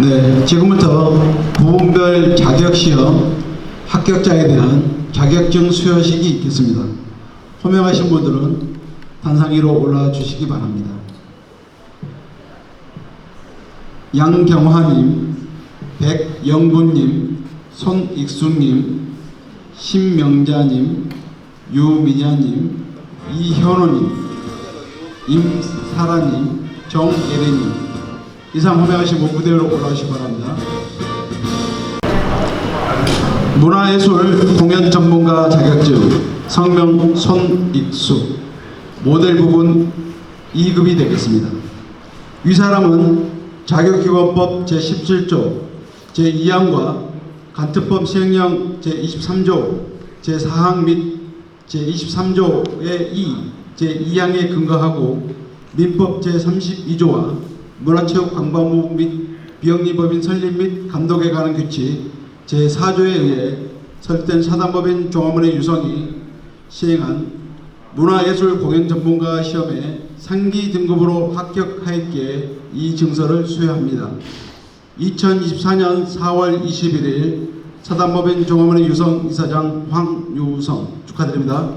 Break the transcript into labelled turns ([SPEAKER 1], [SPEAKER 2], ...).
[SPEAKER 1] 네, 지금부터 부분별 자격시험 합격자에 대한 자격증 수여식이 있겠습니다. 호명하신 분들은 단상 위로 올라와 주시기 바랍니다. 양경화님, 백영구님, 손익수님, 신명자님, 유미자님, 이현호님, 임사라님, 정예래님 이상 호명하시고 무대로 올라오시기 바랍니다. 문화예술 공연 전문가 자격증 성명 손익수 모델 부분 2급이 되겠습니다. 위 사람은 자격기관법 제17조 제2항과 간특법 시행령 제23조 제4항 및 제23조의 2, 제2항에 근거하고 민법 제32조와 문화체육 관광부 및 비영리법인 설립 및 감독에 관한 규칙 제4조에 의해 설립된 사단법인 종합문의 유성이 시행한 문화예술 공연 전문가 시험에 상기 등급으로 합격하였기에 이 증서를 수여합니다. 2024년 4월 21일 사단법인 종합문의 유성 이사장 황유성 축하드립니다.